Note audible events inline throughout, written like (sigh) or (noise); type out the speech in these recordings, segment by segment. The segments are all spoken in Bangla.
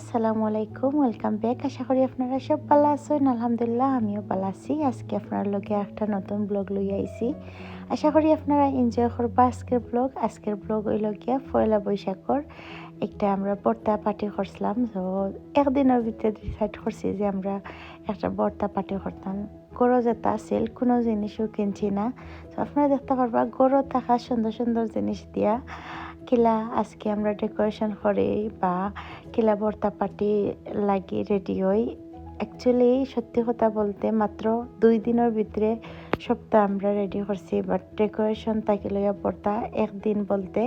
আসসালামু আলাইকুম, ওয়েলকাম ব্যাক। আশা করি আপনারা সব ভালো আছেন। আলহামদুলিল্লাহ, আমিও ভালো আছি। আজকে আপনার লগে একটা নতুন ব্লগ লই আইছি। আশা করি আপনারা এনজয় করবা আজকের ব্লগ। আজকের ব্লগ হইল গিয়া পয়লা বৈশাখর একটা আমরা বর্তা পার্টি করছিলাম। তো একদিনের ভিতরে ডিসাইড করছি যে আমরা একটা বর্তা পার্টি করতাম। গরো যেটা আছিল, কোনো জিনিসও কিনছি না। তো আপনারা দেখতে পারবা, গরো থাকা সুন্দর সুন্দর জিনিস দিয়া কিলা আজকে আমরা ডেকোরেশন করে বা কিলা বর্তা পার্টি লাগি রেডি হই। অ্যাকচুয়ালি সত্যি কথা বলতে মাত্র দুই দিনের ভিতরে সপ্তাহ আমরা রেডি করছি বাট ডেকোরেশন তাকে লইয়া বর্তা একদিন বলতে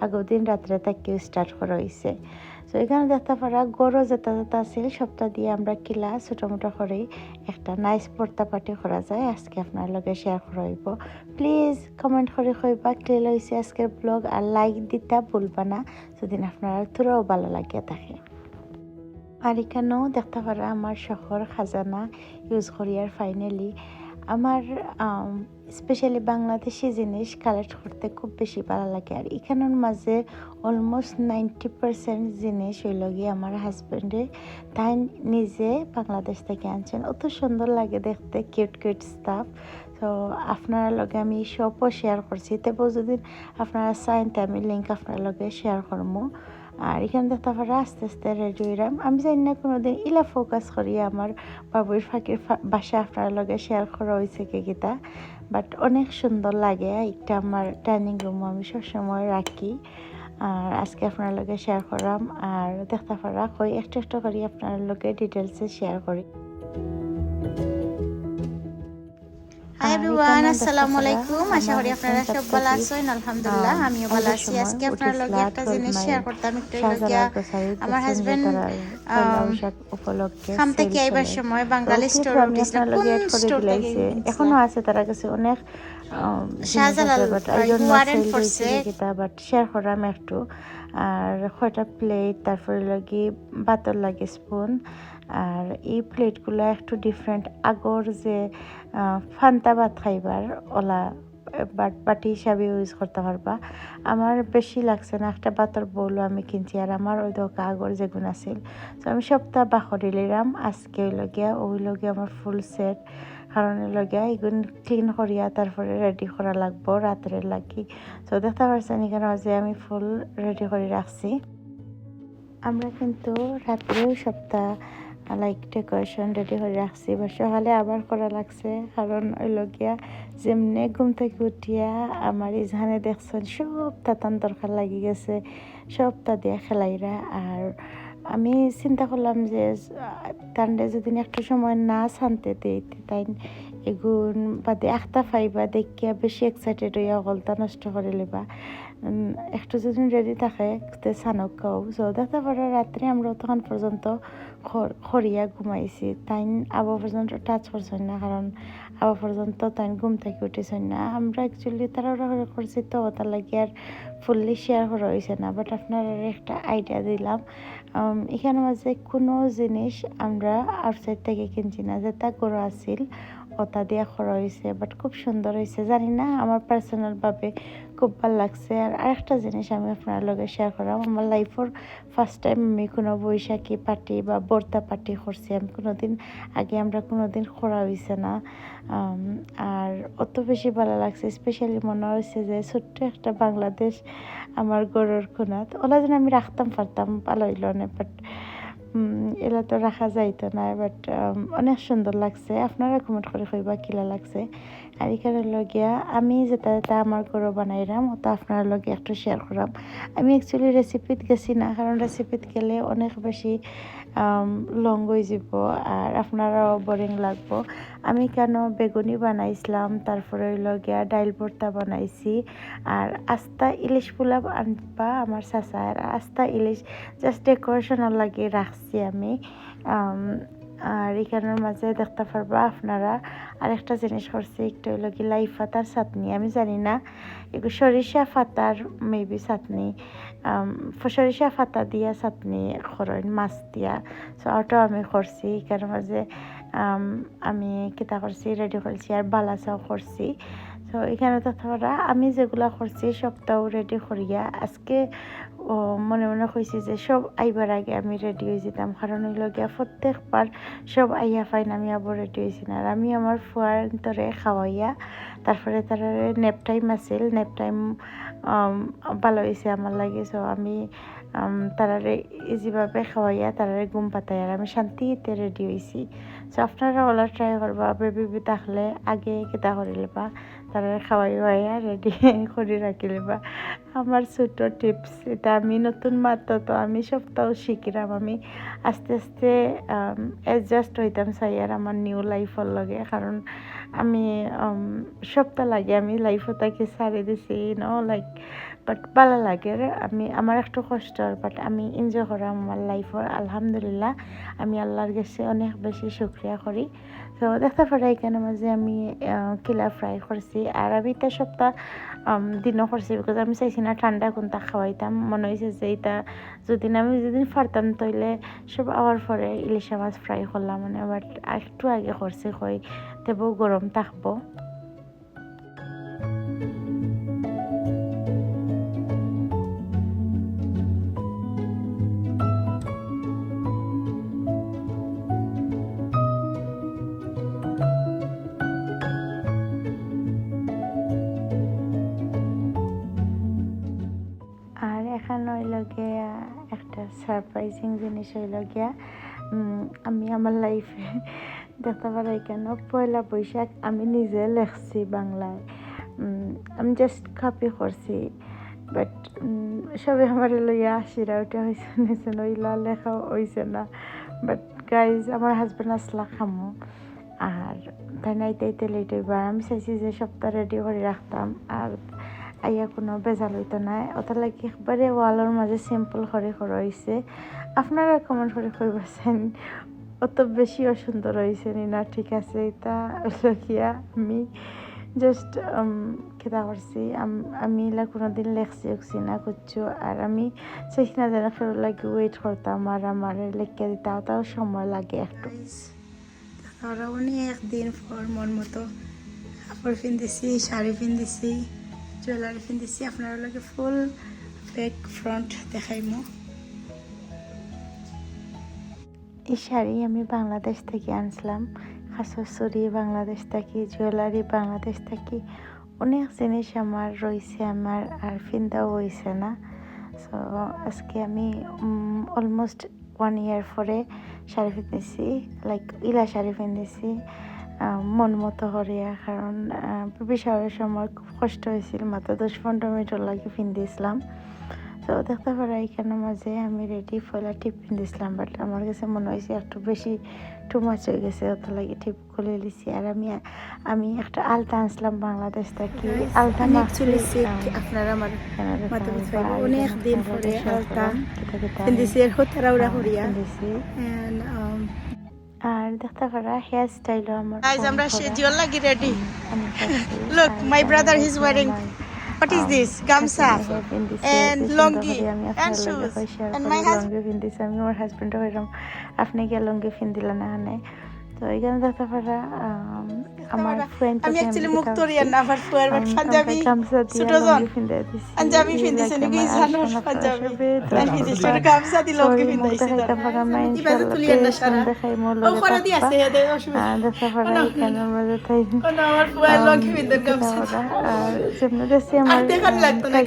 আগের দিন রাত্রে তাকেও স্টার্ট করা হয়েছে তো এখানে দেখতে পারা গরু যেটা যেটা আছিল সপ্তাহ দিয়ে আমরা কিলা ছোটো মোটো করে একটা নাইস বর্তা পার্টি করা যায়। আজকে আপনার লগে শেয়ার করা প্লিজ কমেন্ট করে কইবা ক্লিয়ার হয়েছে আজকের ব্লগ আর লাইক দিতে ভুলবা না, যদি আপনার তোরাও ভালো লাগিয়ে থাকে। আর এখানেও দেখতে পারা আমার শহর খাজানা, ইউজ করি আর ফাইনালি আমার স্পেশালি বাংলাদেশি জিনিস কালেক্ট করতে খুব বেশি ভালো লাগে। আর এখানের মাঝে অলমোস্ট নাইনটি পার্সেন্ট জিনিস হইল গিয়ে আমার হাজব্যান্ডে তাই নিজে বাংলাদেশ থেকে আনছেন। অত সুন্দর লাগে দেখতে কিউট কিউট স্টাফ তো আপনার লগে আমি সবও শেয়ার করছি। তবু যদি আপনারা চাইন আমি লিঙ্ক আপনার লগে শেয়ার করব আর এখান থেকে তারপরে আস্তে আস্তে রেডি হইলাম আমি জানি না কোনো দিন ইলা ফোকাস করি আমার বাবুর ফাঁকির বাসা আপনার লগে শেয়ার করা হয়েছে কে বাট অনেক সুন্দর লাগে এটা আমার ডাইনিং রুম আমি সবসময় রাখি। আর আজকে আপনার লগে শেয়ার করাম, আর দেখতে পারা কই, একটা একটা করি আপনার লগে ডিটেলসে শেয়ার করি। এভরিওয়ান আসসালামু আলাইকুম আশা করি আপনারা সব ভালো আছেন আলহামদুলিল্লাহ আমিও ভালো আছি আজকে আপনার লগে একটা জিনিস শেয়ার করতাম একটু লগিয়া আমার হাজবেন্ড উপলক্ষে খাম থেকে আইবার সময় বাঙালি স্টোর দিছিল কোন স্টোর থেকে এখনও আছে তার কাছে অনেক শাহজালাল ওয়ারেন্ট করছে বাট শেয়ার করাম একটু আর কয়টা প্লেট তারপরে লাগি বাতর লাগে স্পুন আর এই প্লেটগুলো একটু ডিফারেন্ট আগর যে ফান্তা ভাত খাইবার, ওলা বাট, বাটি হিসাবে ইউজ করতে পারবা। আমার বেশি লাগছে না, একটা বাতর বউলো আমি কিনছি আর আমার ওই দোকা আগর যেগুন আছিল। তো আমি সপ্তাহ বাখরি লিলাম আজকে ওই লগিয়া ওই লগিয়া আমার ফুল সেট কারণ লগিয়া এগুন ক্লিন করিয়া তারপরে রেডি করা লাগবো, রাত্রে লাগি। তো দেখতে পারছেন এখানে যে আমি ফুল রেডি করে রাখছি। আমরা কিন্তু রাত্রেও সপ্তাহ লাইক ডেকোরেশন রেডি করে রাখছি। বা সকালে আবার করা লাগছে। কারণ ওই লগিয়া যেমনি ঘুম থেকে উঠিয়া আমার ইজহানে দেখছেন, সব তাতান দরকার লাগি গেছে। সব তা দিয়া খেলাইরা। আর আমি চিন্তা করলাম যে তান্ডে যদি একটু সময় না শান্তে দিই, তাই এগুন বাদে আখতা ফাইবা দেখিয়া বেশি এক্সাইটেড হইয়া গলতা নষ্ট করে লেবা একটু যদি রেডি থাকে সানক খাও সো দেখতে পারো রাত্রে আমরা তখন পর্যন্ত খরিয়া ঘুমাইছি। তাই আবার পর্যন্ত টাচ করছেন না কারণ আবার পর্যন্ত তাই ঘুম থেকে উঠেছেন না। আমরা অ্যাকচুয়ালি তারা করছি তো তার লাগে আর ফুললি শেয়ার করা হয়েছে না। বাট আপনার একটা আইডিয়া দিলাম। এখানে মাঝে কোনো জিনিস আমরা আউটসাইড থেকে কিনছি না। যে যেটা গরু আসিল ওটা দিয়া করা হয়েছে বাট খুব সুন্দর হয়েছে জানি না আমার পার্সোনালভাবে খুব ভালো লাগছে। আর আরেকটা জিনিস আমি আপনার লগে শেয়ার করলাম, আমার লাইফের ফার্স্ট টাইম আমি কোনো বৈশাখী পার্টি বা বর্তা পার্টি করছি আমি কোনোদিন আগে আমরা কোনোদিন করা হয়েছে না। আর অত বেশি ভালো লাগছে স্পেশালি মনে হয়েছে যে ছোট্ট একটা বাংলাদেশ আমার গরুর কোনাত ওলা যেন আমি রাখতাম পারতাম ভালো হইল না বাট এলা তো রাখা যাইতো না বাট অনেক সুন্দর লাগছে। আপনারা কমেন্ট করে কইবা কিলা লাগছে। আর এখানে লগিয়া আমি যেটা যেটা আমার ঘরও বানাইলাম ওটা আপনার লগে একটু শেয়ার করাম। আমি অ্যাকচুয়ালি রেসিপিত গেছি না, কারণ রেসিপিত গেলে অনেক বেশি লং হয়ে যাব আর আপনারাও বোরিং লাগবো। আমি কেন বেগুনি বানাইছিলাম, তারপরে লগিয়া ডাইল ভর্তা বানাইছি। আর আস্তা ইলিশ পোলাও আনবা আমার চাচা, আর আস্তা ইলিশ জাস্ট ডেকোরেশনের লাগে রাখছি আমি। আর এখানের মাঝে দেখতে পারবা আপনারা, আরেকটা জিনিস করছি, একটু হইল কি লাই ফাতার চাটনি, আমি জানি না এগুলো সরিষা ফাতার মেবি চাটনি। সরিষা ফাতা দিয়া চাটনি করেন মাছ দিয়া। সো ওটাও আমি করছি কেন মাঝে আমি কিতা করছি রেডি করছি আর বালাচাও করছি তো এখানে তো আমি যেগুলা করছি সবটাও রেডি করিয়া আজকে ও মনে মনে কইছি যে সব আইবার আগে আমি রেডি হয়ে যেতাম। কারণ হইল গিয়া প্রত্যেকবার সব আইয়া ফাইন, আমি আবার রেডি হয়েছি না। আর আমি আমার ফুয়ার তরে খাওয়াইয়া, তারপরে তারা নেপ টাইম আছিল। নেপ টাইম ভালো হয়েছে আমার লাগে। সো আমি তারারে ইজিভাবে খাওয়াইয়া তারারে ঘুম পাতাই আর আমি শান্তিতে রেডি হয়েছি সো আপনারা ওলা ট্রাই করবা বেবি থাকলে আগে কেতা করে লেবা তারারে খাওয়াই খাওয়াইয়া রেডি (laughs) করে রাখি বা আমার ছোট টিপস এটা আমি নতুন মাত্র তো আমি সপ্তাহ শিখিলাম। আমি আস্তে আস্তে অ্যাডজাস্ট হইতাম চাই আর আমার নিউ লাইফর লগে। কারণ আমি সপ্তাহ লাগে আমি লাইফও তাকে সারি দিছি ন লাইক বাট ভালো লাগে আমি, আমার একটু কষ্ট বাট আমি এনজয় করাম আমার লাইফর আলহামদুলিল্লাহ। আমি আল্লাহর কাছে অনেক বেশি শুক্রিয়া করি। তো দেখতে পারা এখানে মাঝে আমি কিলা ফ্রাই করছি। আর আমি এটা সপ্তাহ দিনও করছি বিকজ আমি চাইছি না ঠান্ডা কোনটা খাওয়াইতাম। মনে হয়েছে যে এটা যদি আমি যেদিন পারতাম তাইলে সব আওয়ার পরে ইলিশা মাছ ফ্রাই করলাম মানে বাট একটু আগে করছি কই, তেবও গরম থাকব। সারপ্রাইজিং জিনিস হইল গিয়া আমি আমার লাইফে দেখতে পারি কেন পয়লা বৈশাখ আমি নিজে লেখছি বাংলায়। আমি জাস্ট কপি করছি বাট সবে আমার লইয়া আশিরা ওটা হয়েছে নিছে নইলা লেখা হয়েছে না। বাট গাইজ আমার হাজব্যান্ড আসলা খামো। আর তাই নাইতে লেট হইবা আমি চাইছি যে সপ্তাহ রেডি করে রাখতাম। আর আইয়া কোনো বেজাল হইতো না ওটা লাগি একবারে ওয়ালের মাঝে সিম্পল করে করা হয়েছে আপনারা কমেন্ট করে কইবাছেন, অত বেশি অসুন্দর হয়েছে নি, ঠিক আছে? এটা হইল আমি জাস্ট খেতা করছি। আম- এলা কোনোদিন লেখছি উখছি না করছ আর আমি চাইছি না যেন কেউ লাগে ওয়েট করতাম আর আমার লেখকে দিতে তাও সময় লাগে একটু। ওরা অনেক দিন পর মন মতো কাপড় পিন্ধিছি, শাড়ি পিন্ধিছি। জুয়েলারি পিন্ধিছি আপনার লগে ফুল ব্যাক ফ্রন্ট দেখাইমো এই শাড়ি আমি বাংলাদেশ থেকে আনছিলাম। খাসরি বাংলাদেশ থেকে জুয়েলারি বাংলাদেশ থেকে। অনেক জিনিস আমার রয়েছে আমার আর ফিন্দাও হয়েছে না। সো আজকে আমি অলমোস্ট ওয়ান ইয়ার পরে শাড়ি পিন্ধিছি লাইক ইলা শাড়ি আহ, মন মতো হরিয়া কারণ শাওয়ারের সময় খুব কষ্ট হয়েছিল মাত্র দশ পনেরো মিনিট লাগে পিন্ধিছিলাম তো দেখতে পারা এখানে মাঝে আমি রেডি ফলা টিপ পিন্ধিছিলাম বাট আমার কাছে মনে হয়েছে একটু বেশি টু মাছ হয়ে গেছে অত লাগে টিপ খুলে দিছি আর আমি আমি একটা আলতা আনছিলাম বাংলাদেশ থেকে। আলতা আপনারা আমার অনেক দিন পরে আলতা পিন্ধিছি হরিয়া। আর দেখতে পারা হেয়ার স্টাইলও আমার গাইস আমরা করা। লাগি রেডি লুক মাই ব্রাদার আমি ইজ আমার, What is আহ, this? Gamsa and আমি and লগে shoes. And my husband- আমি আমার হাজবেন্ডও এরকম আপনি গিয়ে ফিন পিন্ধিলা না তো এখানে দেখতে পারা আম, আমার ফ্রেন্ড আমি অ্যাকচুয়ালি মুক্তরিয়ান না আমার ফুয়ার বাট পাঞ্জাবি ছোট জন। পাঞ্জাবি পিন্ধিছে নাকি? জানোর পাঞ্জাবি। আমি ছোট গামছা দি তুলিয়ান না সারা। ও দি আছে এদের অসুবিধা। দেখতে পারা এখানে তাই কোন আমার ফুয়ার পিন্ধার গামছা আর দেখান লাগতো না।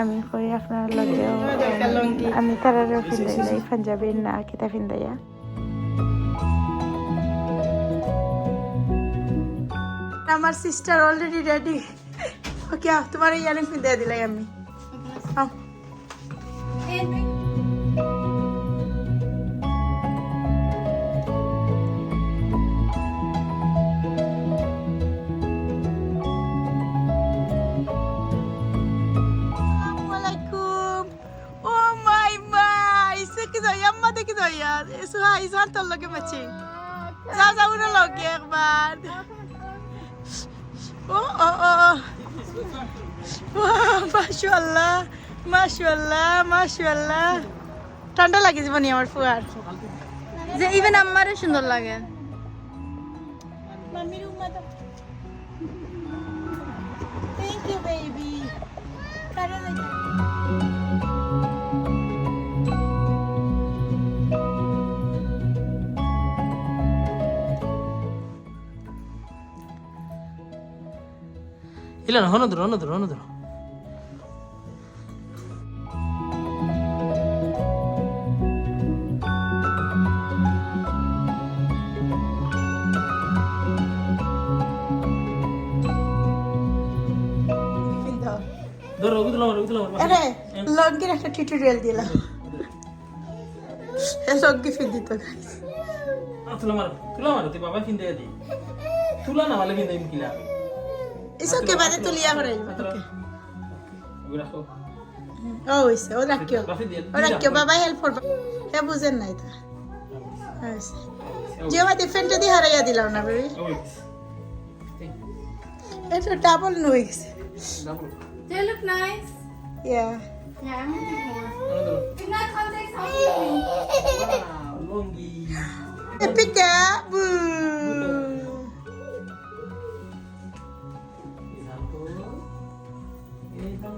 আমি কই আপনার লগে আমি নাই পাঞ্জাবি না কিতা পিন্দাইয়া আমার সিস্টার অলরেডি রেডি ওকে তোমার ইয়ারিং পিন্ধে দিলাই আমি আও। Assalamualaikum. Oh my my. Isa ki zoya, amma de ki zoya. Isu ha izan tal lage machi. Za za una lage একবার। Oh oh. মাশাল্লাহ মাশাল্লাহ মাশাআল্লাহ ঠান্ডা লাগে জীবনী আমার ফুয়ার যে ইভেন আমারও সুন্দর লাগে Thank you, baby. ಇಲ್ಲ ಹೊನದ್ರು ಹೊನದ್ರು ಹೊನದ್ರು Pindah. ধরো ওগুলো আমার ওগুলো আমার আরে লগের একটা টিউটোরিয়াল দিলাম লগে ফির দিত তুলা মারো তুলা মারো তুই বাবা ফিন দিয়ে দি তুলা না মালে ফিন দিয়ে কিলা ওকে বাদে তুলিয়া হরাই ওকে ওগুলো রাখো ও হইছে ও রাখিও বাফি দিয়ে ও রাখিও বাবা হেল্প করবা হে বুঝেন নাই তা যে মাতে ফেন্টে দি হারাইয়া দিলাম না বেবি এটা ডাবল নই গেছে They look nice. Yeah Yeah, I'm gonna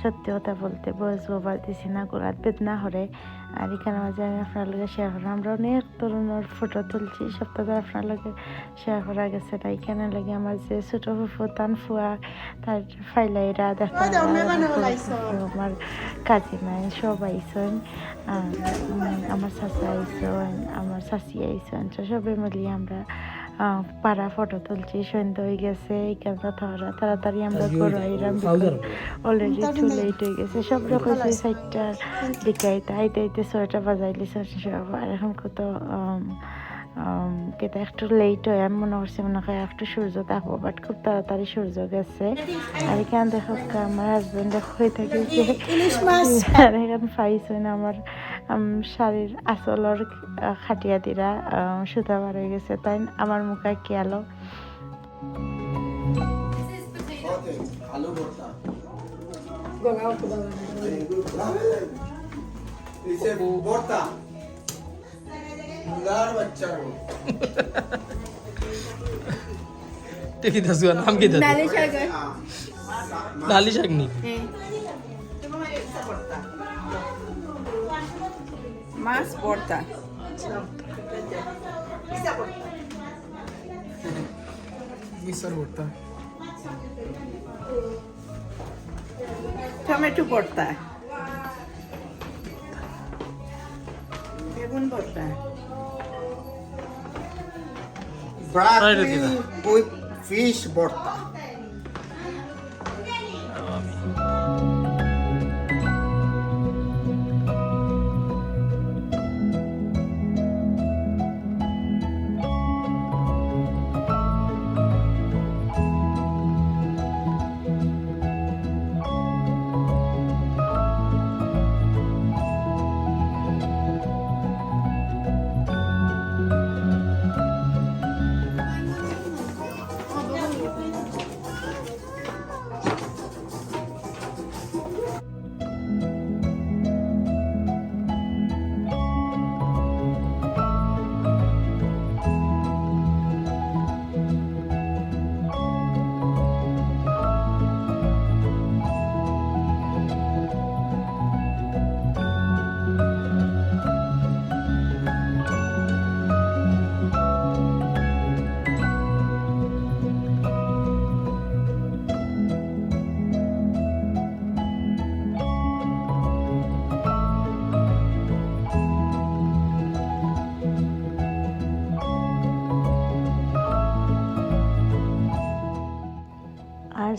সত্যি কথা বলতে বয়স ওভার দিছি না গলার বেদনা হরে আর এখানে মাঝে আমি আপনার লগে শেয়ার করলাম। আমরা অনেক তরুণের ফটো তুলছি সপ্তাহ আপনার লগে শেয়ার করা গেছে। তাই এখানে লাগে আমার যে ছোট ফুফু তান ফুয়া তার ফাইলাইরা দেখা ওই দাও, মেহমান হল আমার কাজিমাই সব আইসন। আমার চাচা আইসন আমার চাচি আইসন। সবাই মিলিয়ে আমরা পাড়া ফটো তুলছি সন্ধ্যা হয়ে গেছে এইখানে তারা তাড়াতাড়ি আমরা ঘর আইরাম অলরেডি টু লেট হয়ে গেছে। সব রকম সাইডটার দিকে আইতে আইতে আইতে ছয়টা বাজাইলি সব আর এখন কত কেটা একটু লেট হয় আমি মনে করছি মনে হয় একটু সূর্য থাকব বাট খুব তাড়াতাড়ি সূর্য গেছে। আর এখানে দেখো আমার হাজবেন্ড হয়ে থাকে যে আর এখানে পাইছেন আমার উম, শাড়ির আঁচলর খাটিয়া দিরা সুতা বার হয়ে গেছে। তাই আমার মুখে কি আলো. Dice porta. Mudar bachcha মাছ ভর্তা মিসর ভর্তা টমেটো ভর্তা বেগুন ভর্তা Broccoli with fish borta.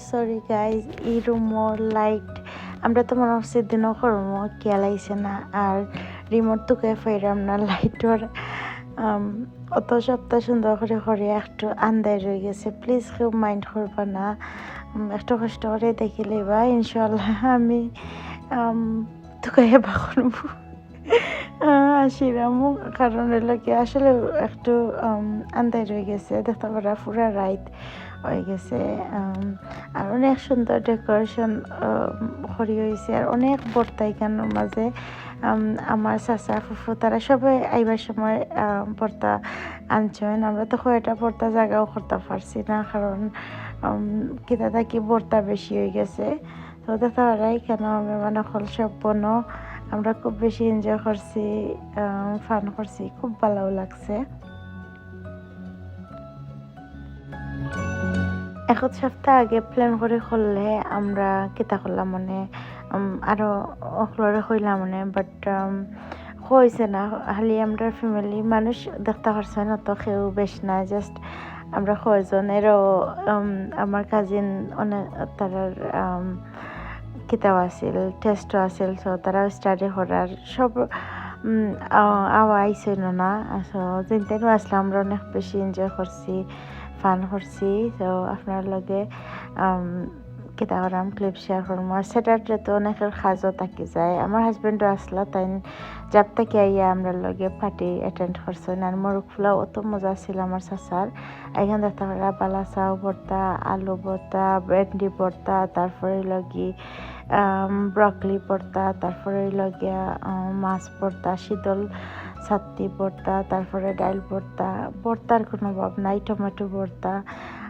Sorry guys এই রুমর লাইট আমরা তো মনে হচ্ছে দিনও করব খেয়ালাইছে না, আর রিমোট তো কে ফেরাম না লাইটর অত সপ্তাহ সুন্দর করে করে একটু আন্দায় রয়ে গেছে প্লিজ কেউ মাইন্ড করবা না একটু কষ্ট করে দেখিলে বা ইনশাল্লাহ আমি তোকে হেবা করব আসিলাম কারণ হলো আসলে একটু আন্দাজ রয়ে গেছে। দেখতে পারা, পুরা রাইত হয়ে গেছে। আর অনেক সুন্দর ডেকোরেশন করি হয়েছে আর অনেক বর্তা এখানের মাঝে আমার চাচা, ফুফু, তারা সবাই আইবার সময় বর্তা আনছেন। আমরা তো কয়টা বর্তা জায়গাও করতে পারছি না, কারণ কিতা থাকি বর্তা বেশি হয়ে গেছে। তো দেখা পারা কেন আমি মানে হল সব বনো আমরা খুব বেশি এনজয় করছি ফান করছি খুব ভালো লাগছে। এক সপ্তাহ আগে প্ল্যান করে করলে আমরা কিতা করলাম মানে উম, আরও অকলরে হইলাম মানে বাট হয়েছে না। খালি আমরা ফ্যামিলি মানুষ দেখতে পারছে না তো কেউ বেশ না জাস্ট আমরা কয়জন এরও আমার কাজিন অনেক উম, কিতাব আছিল টেস্টও আছিল সো তারা স্টাডি করার সব আওয়া ন না। সো যেন আসলাম আমরা অনেক বেশি এনজয় করছি ফান করছি। তো আপনার লগে কিতা ক্লিপ শেয়ার করব আর স্যাটারডে তো অনেকের থাকি যায়। আমার হাজবেন্ডও আসলো তাই যাব থেকে আইয়া আমরা লগে পার্টি অ্যাটেন্ড করছেন আর মোরগ ফুলা অত মজা ছিল আমার চাচার এখানে দেখতে পারা বালা চাউ ভর্তা আলু ভর্তা ভেন্ডি ভর্তা তারপরে লগি ব্রকলি ভর্তা তারপরে লগিয়া মাছ ভর্তা শীতল ছাত্তি ভর্তা তারপরে ডাইল ভর্তা ভর্তার কোনো অভাব নাই, টমেটো ভর্তা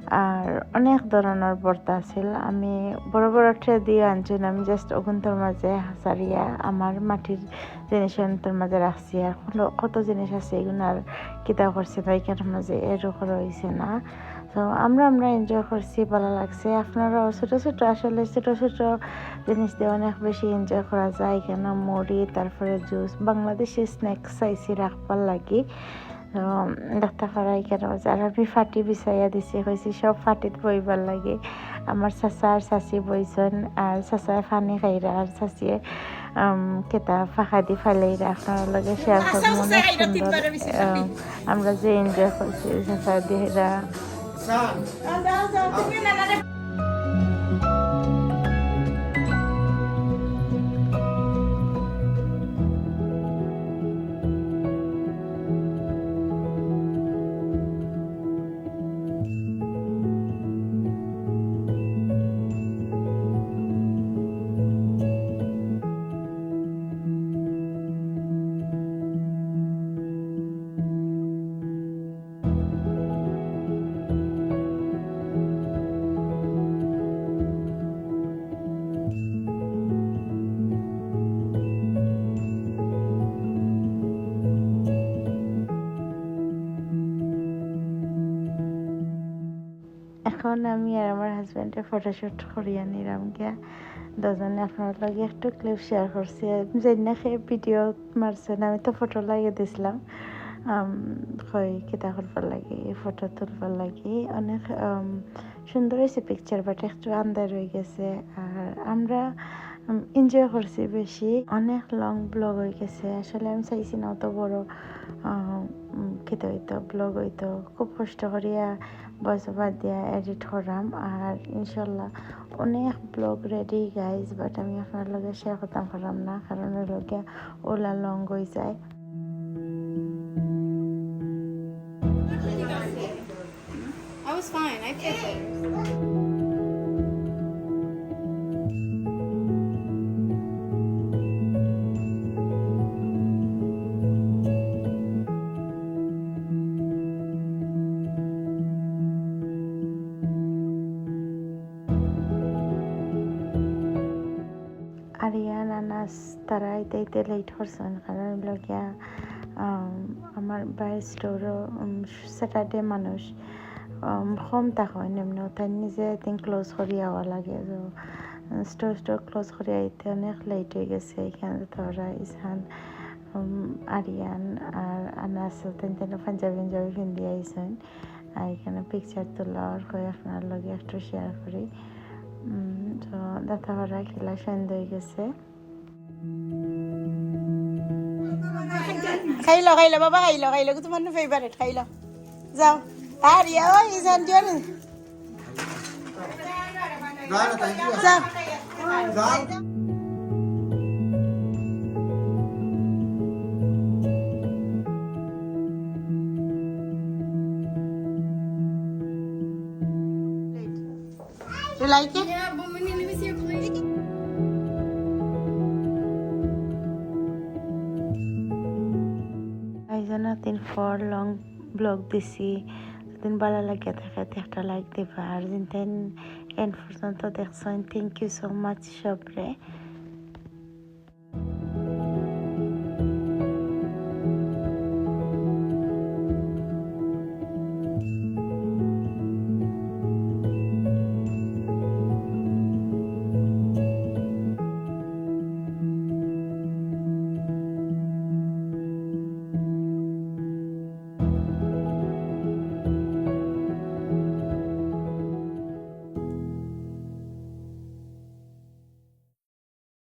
আর অনেক ধরনের ভর্তা আছিল আমি বড় বড় ট্রে দিয়ে আনছেন আমি জাস্ট অগুন্তর মাঝে হাসারিয়া আমার মাটির জিনিস অন্তর মাঝে রাখছি। আর কত- জিনিস আছে এগুলো আর কিতা করছে না এখানের মাঝে এরকম রয়েছে না। তো আমরা আমরা এনজয় করছি, ভালো লাগছে। আপনারাও ছোটো ছোটো, আসলে ছোটো ছোটো জিনিস দিয়ে অনেক বেশি এনজয় করা যায়। এখানে মুড়ি, তারপরে জুস বাংলাদেশি স্ন্যাক্স চাইছি রাখবার লাগি। তো ডাক্তার করা এখানে আছে আর আমি ফাটি বিছাইয়া দিছি হয়েছি সব ফাটিত বইবার লাগে। আমার চাচা আর চাচি বইছেন আর চাচায় ফানি খাইরা আর চাচিয়ে কেতা ফাঁকা দি ফাইলাইরা আপনার লগে শেয়ার করবো অনেক সুন্দর আহ, আমরা যে এনজয় করছি চাচা দিহেরা এখন আমি আর আমার হাজব্যান্ডের ফটোশ্যুট করিয়া নিলাম গিয়া। দুজনে আপনার লগে একটু ক্লিপ শেয়ার করছি। যেদিনা সেই ভিডিও মারছেন আমি তো ফটো লাগিয়ে দিছিলাম। কই, কিতা করবার লাগে? ফটো তুলবার লাগে। অনেক সুন্দর হয়েছে পিকচার বাট একটু আন্দার রয়ে গেছে। আর আমরা এনজয় করছি বেশি। অনেক লং ব্লগ হয়ে গেছে। আসলে আমি চাইছি না অত বড় খেতে হইতো ব্লগ হইতো। খুব কষ্ট করিয়া ভয়েস ওভার দিয়া এডিট করাম আর ইনশাল্লাহ অনেক ব্লগ রেডি গাইজ বাট আমি আপনার লগে শেয়ার করতাম পারলাম না কারণ ওর লগে ওলা লং হয়ে যায় I was fine. I. এতে লেট করছেন কারণ লগিয়া আমার বাইরের স্টোরও স্যাটারডে মানুষ কম থাকা নিম্ন তাই নিজে আই ক্লোজ করি আওয়া লাগে। তো স্টোর স্টোর ক্লোজ করে আইতে অনেক লেট হয়ে গেছে। এখানে তোরা ইসান আরিয়ান আর আনাস তেন তেন পাঞ্জাবি পাঞ্জাবি পিন্ধি আইসেন আর এখানে পিকচার তোলা আর কই আপনার লগে একটু শেয়ার করি। তো দেখা করা খেলা সন্ধ্যা হয়ে গেছে। খাই লও খাই লও বাবা খাই লও খাই লও তোমার ফেভারিট খাই লও যাও আর ইয়া ওই ইসান জোন যাও যাও You like it? পর লং ব্লগ দিছি। দিন ভালো লাগে থাকে একটা লাইক দিবা। আর দিন এন পর্যন্ত দেখছেন থ্যাংক ইউ সো মাচ সবরে।